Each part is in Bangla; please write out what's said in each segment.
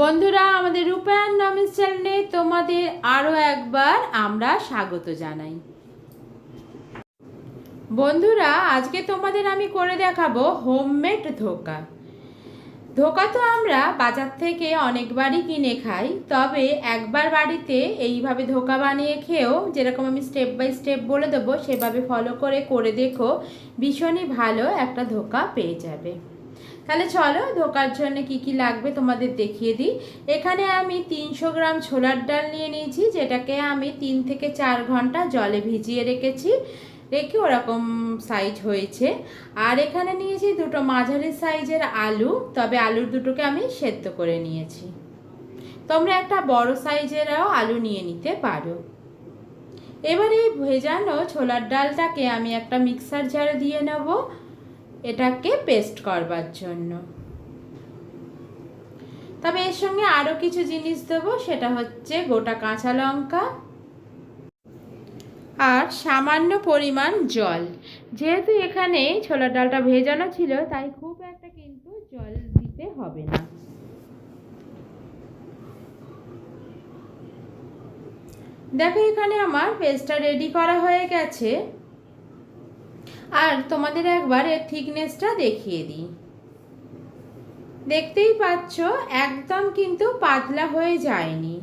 বন্ধুরা, আমাদের রূপায়ণ নমিস চ্যানেলে তোমাদের আরও একবার আমরা স্বাগত জানাই। বন্ধুরা, আজকে তোমাদের আমি করে দেখাবো হোমমেড ধোকা। ধোকা তো আমরা বাজার থেকে অনেকবারই কিনে খাই, তবে একবার বাড়িতে এইভাবে ধোকা বানিয়ে খেয়েও যেরকম আমি স্টেপ বাই স্টেপ বলে দেবো, সেভাবে ফলো করে করে দেখো, ভীষণই ভালো একটা ধোকা পেয়ে যাবে। তাহলে চলো ধোকার জন্য কি কি লাগবে তোমাদের দেখিয়ে দিই। এখানে আমি তিনশো গ্রাম ছোলার ডাল নিয়ে নিয়েছি, যেটাকে আমি তিন থেকে চার ঘণ্টা জলে ভিজিয়ে রেখেছি। রেখে ওরকম সাইজ হয়েছে। আর এখানে নিয়েছি দুটো মাঝারি সাইজের আলু, তবে আলুর দুটোকে আমি সেদ্ধ করে নিয়েছি। তোমরা একটা বড় সাইজেরও আলু নিয়ে নিতে পারো। এবার এই ভেজানো ছোলার ডালটাকে আমি একটা মিক্সার জারে দিয়ে নেব। এটাকে পেস্ট করবার জন্য। তবে এর সঙ্গে আরও কিছু জিনিস দেবো, সেটা হচ্ছে গোটা কাঁচা লঙ্কা আর সামান্য পরিমাণ জল। যেহেতু এখানে ছোলার ডালটা ভেজানো ছিল, তাই খুব একটা কিন্তু জল দিতে হবে না। দেখো এখানে আমার পেস্টটা রেডি করা হয়ে গেছে। আর তোমাদের একবার এর থিকনেসটা দেখিয়ে দিই। দেখতেই পাচ্ছ, একদম কিন্তু পাতলা হয়ে যায়নি।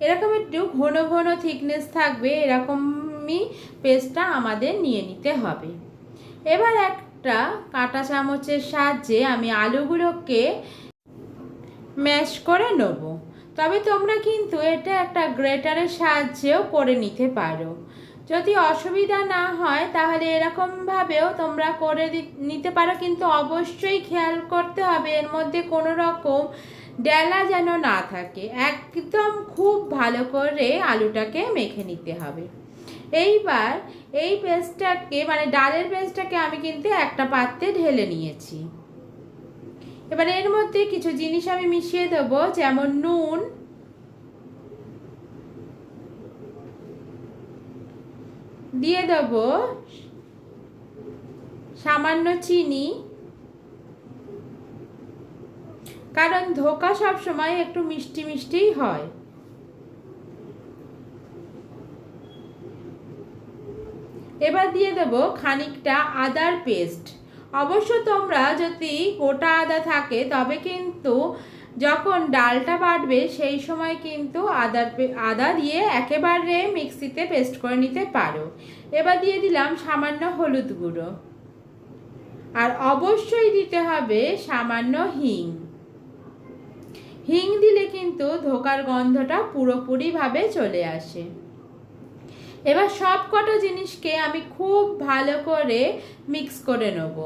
এরকম একটু ঘন ঘন থিকনেস থাকবে, এরকমই পেস্টটা আমাদের নিয়ে নিতে হবে। এবার একটা কাঁটা চামচের সাহায্যে আমি আলুগুলোকে ম্যাশ করে নেব। তবে তোমরা কিন্তু এটা একটা গ্রেটারের সাহায্যেও করে নিতে পারো। যদি অসুবিধা না হয়, তাহলে এরকমভাবেও তোমরা করে নিতে পারো। কিন্তু অবশ্যই খেয়াল করতে হবে, এর মধ্যে কোনো রকম ডেলা যেন না থাকে। একদম খুব ভালো করে আলুটাকে মেখে নিতে হবে। এইবার এই পেস্টটাকে মানে ডালের পেস্টটাকে আমি কিন্তু একটা পাত্রে ঢেলে নিয়েছি। এবার এর মধ্যে কিছু জিনিস আমি মিশিয়ে দেবো, যেমন নুন দিয়ে দেব সামান্য চিনি। কারণ ধোকা সব সময় একটু মিষ্টি মিষ্টিই হয়। এবার দিয়ে দেব খানিকটা আদার পেস্ট। অবশ্য তোমরা যদি গোটা আদা থাকে, তবে কিন্তু যখন ডালটা বাটবে, সেই সময় কিন্তু আদার আদা দিয়ে একেবারে মিক্সিতে পেস্ট করে নিতে পারো। এবার দিয়ে দিলাম সামান্য হলুদ গুঁড়ো। আর অবশ্যই দিতে হবে সামান্য হিং। হিং দিলে কিন্তু ধোকার গন্ধটা পুরোপুরিভাবে চলে আসে। এবার সব কটা জিনিসকে আমি খুব ভালো করে মিক্স করে নেব।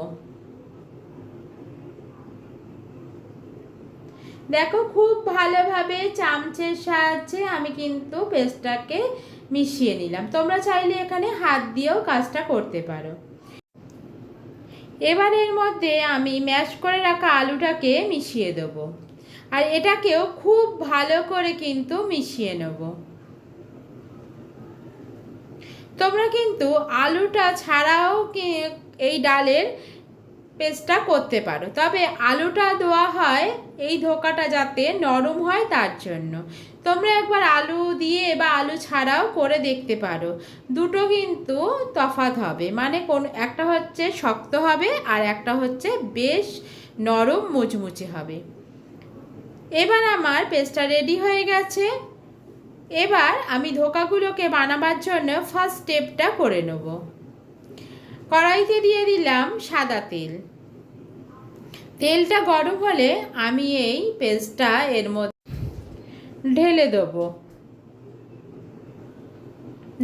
দেখো, খুব ভালোভাবে চামচের সাহায্যে আমি কিন্তু পেস্টটাকে মিশিয়ে নিলাম। তোমরা চাইলে এখানে হাত দিয়েও কাজটা করতে পারো। এবার এর মধ্যে আমি ম্যাশ করে রাখা আলুটাকে মিশিয়ে দেব। আর এটাকেও খুব ভালো করে কিন্তু মিশিয়ে নেব। তোমরা কিন্তু আলুটা ছাড়াও এই ডালের পেস্টটা করতে পারো। তবে আলুটা দেওয়া হয় এই ধোকাটা যাতে নরম হয় তার জন্য। তোমরা একবার আলু দিয়ে বা আলু ছাড়াও করে দেখতে পারো। দুটো কিন্তু তফাত হবে। মানে কোন একটা হচ্ছে শক্ত হবে আর একটা হচ্ছে বেশ নরম মুচমুচে হবে। এবার আমার পেস্টটা রেডি হয়ে গেছে। এবার আমি ধোকাগুলোকে বানাবার জন্য ফার্স্ট স্টেপটা করে নেব। কড়াইতে দিয়ে দিলাম সাদা তেল। তেলটা গরম হলে আমি এই পেস্টটা এর মধ্যে ঢেলে দেবো।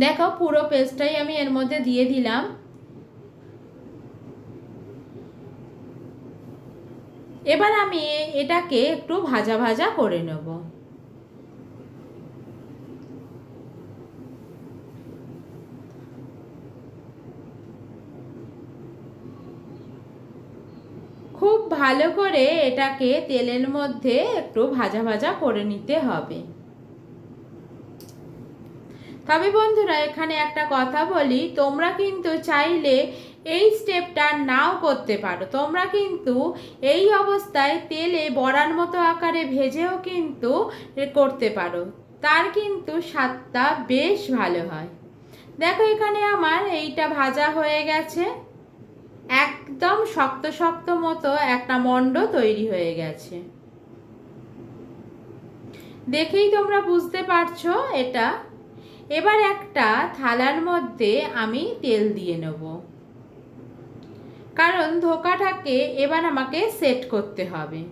দেখো পুরো পেস্টটাই আমি এর মধ্যে দিয়ে দিলাম। এবার আমি এটাকে একটু ভাজা ভাজা করে নেব খুব ভালো করে এটাকে তেলের মধ্যে একটু ভাজা ভাজা করে নিতে হবে। তবে বন্ধুরা, এখানে একটা কথা বলি, তোমরা কিন্তু চাইলে এই স্টেপটা নাও করতে পারো। তোমরা কিন্তু এই অবস্থায় তেলে বড়ার মতো আকারে ভেজেও কিন্তু করতে পারো। তার কিন্তু স্বাদটা বেশ ভালো হয়। দেখো এখানে আমার এইটা ভাজা হয়ে গেছে। একদম শক্ত শক্ত মতো একটা মণ্ড তৈরি হয়ে গেছে। দেখেই তোমরা বুঝতে পারছ এটা। এবার একটা থালার মধ্যে আমি তেল দিয়ে নেব। কারণ ধোকাটাকে এবার আমাকে সেট করতে হবে।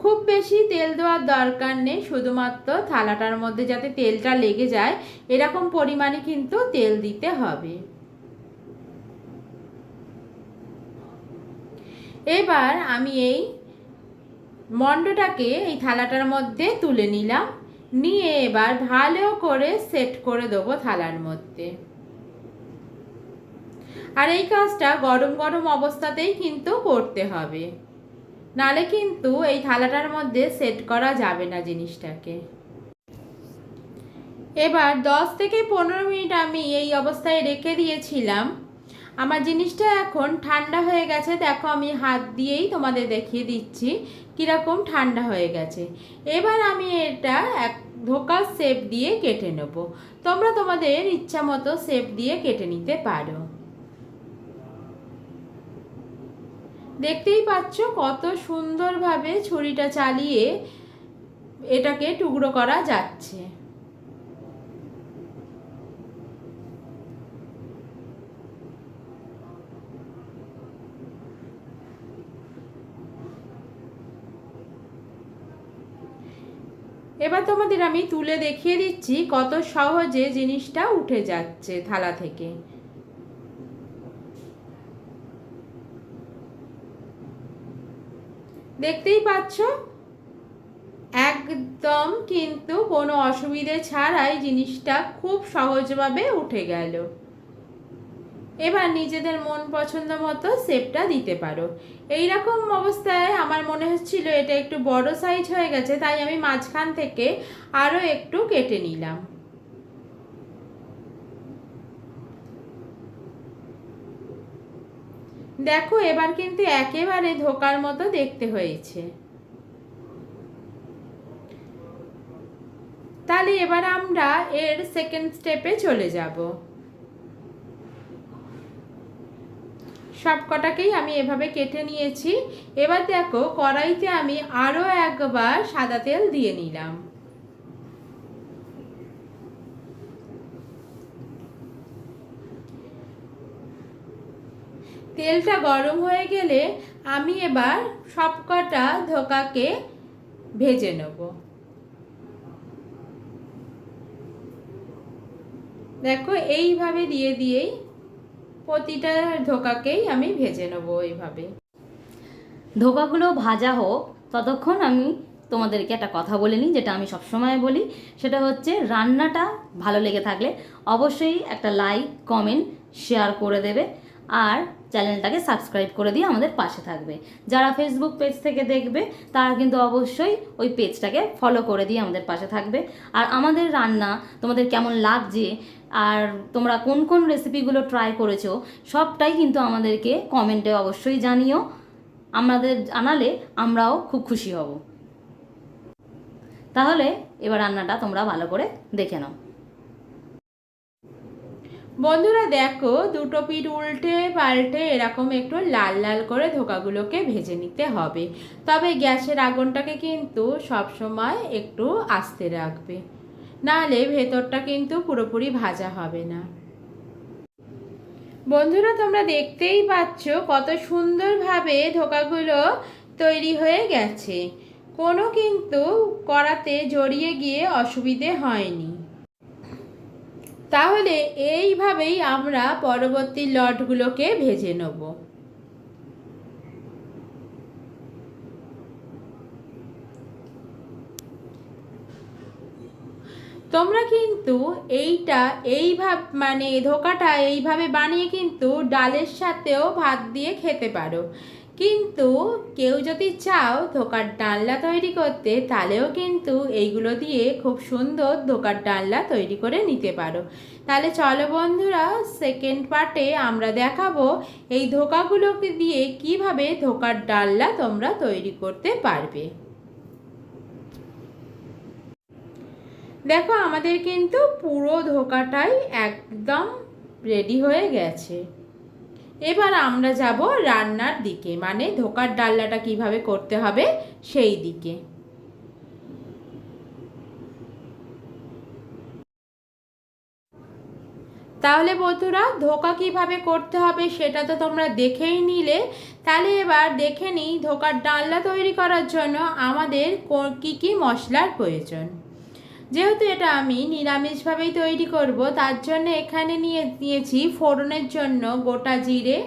খুব বেশি তেল দেওয়ার দরকার নেই, শুধুমাত্র থালাটার মধ্যে যাতে তেলটা লেগে যায়, এরকম পরিমাণে কিন্তু তেল দিতে হবে। এবার আমি এই মণ্ডটাকে এই থালাটার মধ্যে তুলে নিলাম। নিয়ে এবার ভালো করে সেট করে দেবো থালার মধ্যে। আর এই কাজটা গরম গরম অবস্থাতেই কিন্তু করতে হবে। নালে কিন্তু এই থালাটার মধ্যে সেট করা যাবে না জিনিসটাকে। এবার দশ থেকে পনেরো মিনিট আমি এই অবস্থায় রেখে দিয়েছিলাম। আমার জিনিসটা এখন ঠান্ডা হয়ে গেছে, দেখো আমি হাত দিয়েই তোমাদের দেখিয়ে দিচ্ছি কীরকম ঠান্ডা হয়ে গেছে। এবার আমি এটা এক ধোকার শেপ দিয়ে কেটে নেব। তোমরা তোমাদের ইচ্ছা মতো শেপ দিয়ে কেটে নিতে পারো। দেখতেই পাচ্ছ কত সুন্দরভাবে ছুরিটা চালিয়ে এটাকে টুকরো করা যাচ্ছে। এবার তোমাদের আমি তুলে দেখিয়ে দিচ্ছি কত সহজে জিনিসটা উঠে যাচ্ছে থালা থেকে। দেখতেই পাচ্ছ? একদম কিন্তু কোনো অসুবিধে ছাড়াই জিনিসটা খুব সহজভাবে উঠে গেল। এবার নিজেদের মন পছন্দ মতো শেপটা দিতে পারো। এই রকম অবস্থায় আমার মনে হচ্ছিল এটা একটু বড় সাইজ হয়ে গেছে, তাই আমি মাঝখান থেকে আরও একটু কেটে নিলাম। দেখো, এবার কিন্তু একেবারে ধোকার মতো দেখতে হয়েছে। তাহলে এবার আমরা এর সেকেন্ড স্টেপে চলে যাব। সব কটাকেই আমি এভাবে কেটে নিয়েছি। এবার দেখো, কড়াইতে আমি আরও একবার সাদা তেল দিয়ে নিলাম। তেলটা গরম হয়ে গেলে আমি এবার সবকটা ধোকাকে ভেজে নেব। দেখো, এইভাবে দিয়ে দিয়েই প্রতিটা ধোকাকেই আমি ভেজে নেব এইভাবে। ধোকাগুলো ভাজা হোক, ততক্ষণ আমি তোমাদেরকে একটা কথা বলে নিই, যেটা আমি সবসময় বলি। সেটা হচ্ছে রান্নাটা ভালো লেগে থাকলে অবশ্যই একটা লাইক, কমেন্ট, শেয়ার করে দেবে আর চ্যানেলটাকে সাবস্ক্রাইব করে দিয়ে আমাদের পাশে থাকবে। যারা ফেসবুক পেজ থেকে দেখবে, তারা কিন্তু অবশ্যই ওই পেজটাকে ফলো করে দিয়ে আমাদের পাশে থাকবে। আর আমাদের রান্না তোমাদের কেমন লাগছে আর তোমরা কোন কোন রেসিপিগুলো ট্রাই করেছ, সবটাই কিন্তু আমাদেরকে কমেন্টে অবশ্যই জানিও। আমাদের জানালে আমরাও খুব খুশি হব। তাহলে এবার রান্নাটা তোমরা ভালো করে দেখে নাও। বন্ধুরা দেখো, দুটো পিঠ উল্টে পাল্টে এরকম একটু লাল লাল করে ধোকাগুলোকে ভেজে নিতে হবে। তবে গ্যাসের আগুনটাকে কিন্তু সব সময় একটু আস্তে রাখবে। নাহলে ভেতরটা কিন্তু পুরোপুরি ভাজা হবে না। বন্ধুরা, তোমরা দেখতেই পাচ্ছ কত সুন্দরভাবে ধোকাগুলো তৈরি হয়ে গেছে। কোনো কিন্তু কড়াতে জড়িয়ে গিয়ে অসুবিধে হয়নি। তাহলে এইভাবেই আমরা পরবর্তী লটগুলোকে ভেজে নেব। তোমরা কিন্তু এইটা এইভাবে মানে ধোকাটা এইভাবে বানিয়ে কিন্তু ডালের সাথেও ভাত দিয়ে খেতে পারো। কিন্তু কেউ যদি চাও ধোকার ডালনা তৈরি করতে, তাহলেও কিন্তু এইগুলো দিয়ে খুব সুন্দর ধোকার ডালনা তৈরি করে নিতে পারো। তাহলে চলো বন্ধুরা সেকেন্ড পার্টে আমরা দেখাবো এই ধোকাগুলোকে দিয়ে কীভাবে ধোকার ডালনা তোমরা তৈরি করতে পারবে। দেখো, আমাদের কিন্তু পুরো ধোকাটাই একদম রেডি হয়ে গেছে। এবার আমরা যাব রান্নার দিকে মানে ধোকার ডাল্লাটা কীভাবে করতে হবে সেই দিকে। তাহলে বন্ধুরা, ধোকা কীভাবে করতে হবে সেটা তো তোমরা দেখেই নিলে। তাহলে এবার দেখে নিই, ধোকার ডালনা তৈরি করার জন্য আমাদের কী কি মশলার প্রয়োজন। যেহেতু এটা আমি নিরামিষভাবেই তৈরি করব, তার জন্য এখানে নিয়ে, নিয়েছি ফোড়নের জন্য গোটা জিরে,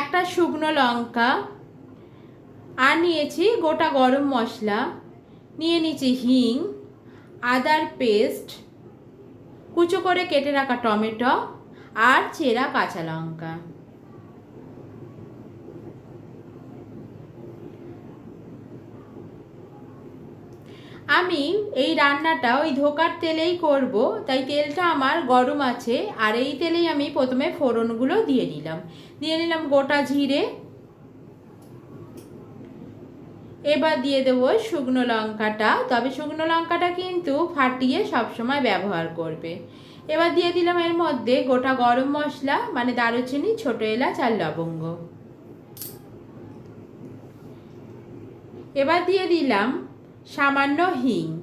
একটা শুকনো লঙ্কা, আর নিয়েছি গোটা গরম মশলা, নিয়ে নিয়েছি হিং, আদার পেস্ট, কুচো করে কেটে রাখা টমেটো, আর চেরা কাঁচা লঙ্কা। আমি এই রান্নাটা ওই ধোকার তেলেই করব, তাই তেলটা আমার গরম আছে, আর এই তেলেই আমি প্রথমে ফোড়নগুলো দিয়ে দিলাম দিয়ে নিলাম গোটা জিরে। এবার দিয়ে দেবো শুকনো লঙ্কাটা, তবে শুকনো লঙ্কাটা কিন্তু ফাটিয়ে সবসময় ব্যবহার করবে। এবার দিয়ে দিলাম এর মধ্যে গোটা গরম মশলা মানে দারুচিনি, ছোটো এলাচ আর লবঙ্গ। এবার দিয়ে দিলাম সামান্য হিং।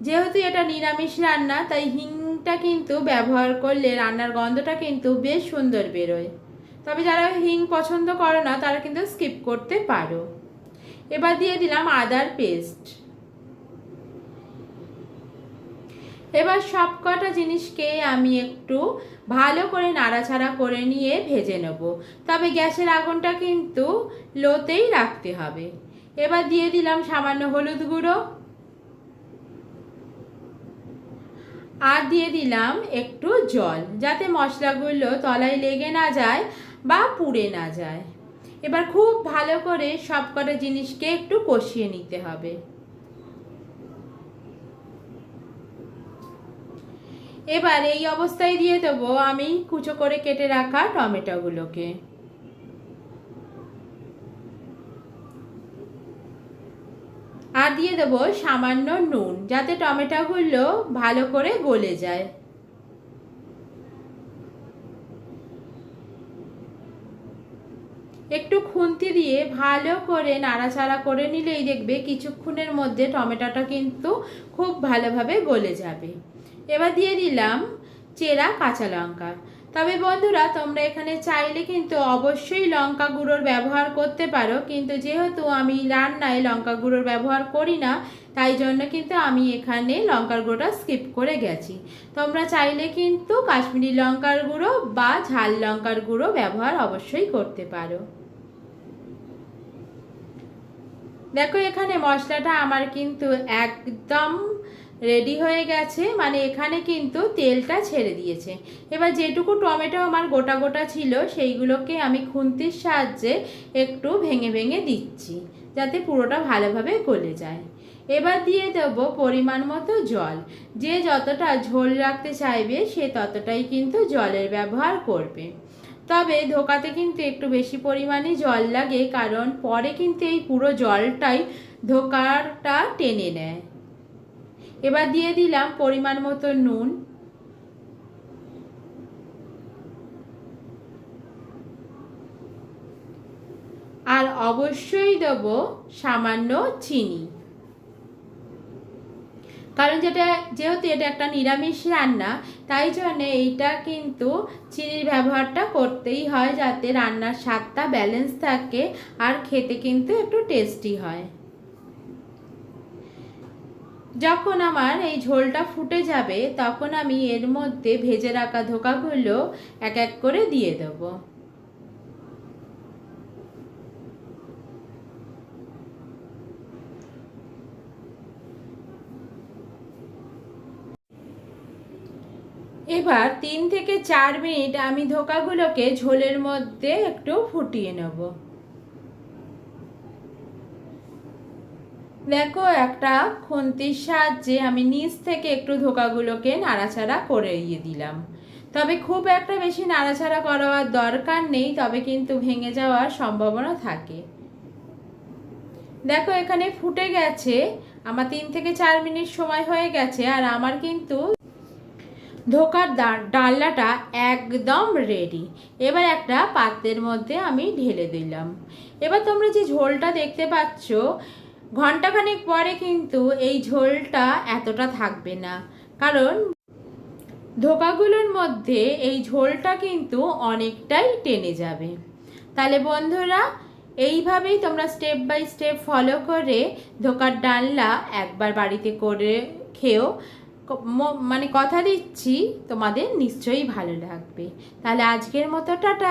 যেহেতু এটা নিরামিষ রান্না, তাই হিংটা কিন্তু ব্যবহার করলে রান্নার গন্ধটা কিন্তু বেশ সুন্দর বেরোয়। তবে যারা হিং পছন্দ করো না, তারা কিন্তু স্কিপ করতে পারো। এবার দিয়ে দিলাম আদার পেস্ট। এবার সব কটা জিনিসকে আমি একটু ভালো করে নাড়াচাড়া করে নিয়ে ভেজে নেব। তবে গ্যাসের আগুনটা কিন্তু লোতেই রাখতে হবে। এবার দিয়ে দিলাম সামান্য হলুদ গুঁড়ো। আর দিয়ে দিলাম একটু জল, যাতে মশলাগুলো তলায় লেগে না যায় বা পুড়ে না যায়। এবার খুব ভালো করে সব কটা জিনিসকে একটু কষিয়ে নিতে হবে। এবার এই অবস্থায় দিয়ে দেবো আমি কুচো করে কেটে রাখা টমেটোগুলোকে। আর দিয়ে দেবো সামান্য নুন, যাতে টমেটোগুলো ভালো করে গলে যায়। একটু খুন্তি দিয়ে ভালো করে নাড়াচাড়া করে নিলেই দেখবে কিছুক্ষণের মধ্যে টমেটোটা কিন্তু খুব ভালোভাবে গলে যাবে। এবার দিয়ে দিলাম চেরা কাঁচা লঙ্কা। তবে বন্ধুরা, তোমরা এখানে চাইলে কিন্তু অবশ্যই লঙ্কা গুঁড়োর ব্যবহার করতে পারো। কিন্তু যেহেতু আমি রান্নায় লঙ্কা গুঁড়োর ব্যবহার করি না, তাই জন্য কিন্তু আমি এখানে লঙ্কার গুঁড়োটা স্কিপ করে গেছি। তোমরা চাইলে কিন্তু কাশ্মীরি লঙ্কার গুঁড়ো বা ঝাল লঙ্কার গুঁড়ো ব্যবহার অবশ্যই করতে পারো। দেখো, এখানে মশলাটা আমার কিন্তু একদম রেডি হয়ে গেছে মানে এখানে কিন্তু তেলটা ছেড়ে দিয়েছে। এবার যেটুকু টমেটো আমার গোটা গোটা ছিল, সেইগুলোকে আমি খুন্তির সাহায্যে একটু ভেঙে ভেঙে দিচ্ছি, যাতে পুরোটা ভালোভাবে গলে যায়। এবার দিয়ে দেবো পরিমাণ মতো জল। যে যতটা ঝোল রাখতে চাইবে, সে ততটাই কিন্তু জলের ব্যবহার করবে। তবে ধোকাতে কিন্তু একটু বেশি পরিমাণে জল লাগে, কারণ পরে কিন্তু এই পুরো জলটাই ধোকাটা টেনে নেয়। এবার দিয়ে দিলাম পরিমাণ মতো নুন। আর অবশ্যই দেব সামান্য চিনি। কারণ যেটা, যেহেতু এটা একটা নিরামিষ রান্না, তাই জন্য এইটা কিন্তু চিনির ব্যবহারটা করতেই হয় যাতে রান্নার স্বাদটা ব্যালেন্স থাকে আর খেতে কিন্তু একটু টেস্টি হয়। যখন আমার এই ঝোলটা ফুটে যাবে, তখন আমি এর মধ্যে ভেজে রাখা ধোকাগুলো এক এক করে দিয়ে দেবো। এবার তিন থেকে চার মিনিট আমি ধোকাগুলোকে ঝোলের মধ্যে একটু ফুটিয়ে নেব। দেখো, একটা খুন্তির সাহায্যে আমি নিচ থেকে একটু ধোকাগুলোকে নাড়াচাড়া করে ইয়ে দিলাম। তবে খুব একটা বেশি নাড়াচাড়া করার দরকার নেই, তবে কিন্তু ভেঙে যাওয়ার সম্ভাবনা থাকে। দেখো, এখানে ফুটে গেছে। আমার তিন থেকে চার মিনিট সময় হয়ে গেছে আর আমার কিন্তু ধোকার ডা- ডালনাটা একদম রেডি এবার একটা পাত্রের মধ্যে আমি ঢেলে দিলাম। এবার তোমরা যে ঝোলটা দেখতে পাচ্ছ ঘন্টাখানেক পরে কিন্তু এই ঝোলটা এতটা থাকবে না। কারণ ধোকাগুলোর মধ্যে এই ঝোলটা কিন্তু অনেকটাই টেনে যাবে। তাহলে বন্ধুরা, এইভাবেই তোমরা স্টেপ বাই স্টেপ ফলো করে ধোকার ডালনা একবার বাড়িতে করে খেও। মানে কথা দিচ্ছি, তোমাদের নিশ্চয়ই ভালো লাগবে। তাহলে আজকের মতো টাটা।